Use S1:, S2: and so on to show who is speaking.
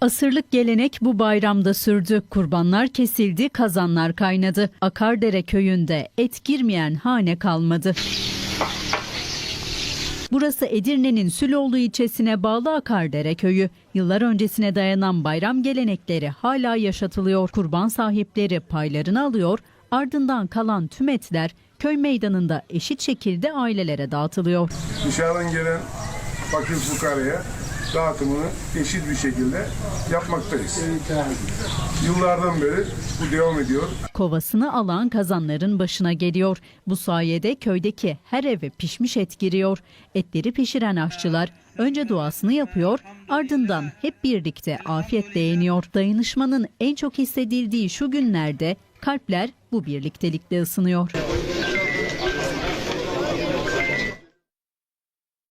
S1: Asırlık gelenek bu bayramda sürdü. Kurbanlar kesildi, kazanlar kaynadı. Akardere köyünde et girmeyen hane kalmadı. Burası Edirne'nin Süloğlu ilçesine bağlı Akardere köyü. Yıllar öncesine dayanan bayram gelenekleri hala yaşatılıyor. Kurban sahipleri paylarını alıyor, ardından kalan tüm etler köy meydanında eşit şekilde ailelere dağıtılıyor.
S2: dışarıdan gelen fakir fukaraya dağıtımını eşit bir şekilde yapmaktayız. Yıllardan beri bu devam ediyor.
S1: Kovasını alan kazanların başına geliyor. Bu sayede köydeki her eve pişmiş et giriyor. Etleri pişiren aşçılar önce duasını yapıyor, ardından hep birlikte afiyetle yeniyor. Dayanışmanın en çok hissedildiği şu günlerde kalpler bu birliktelikle ısınıyor.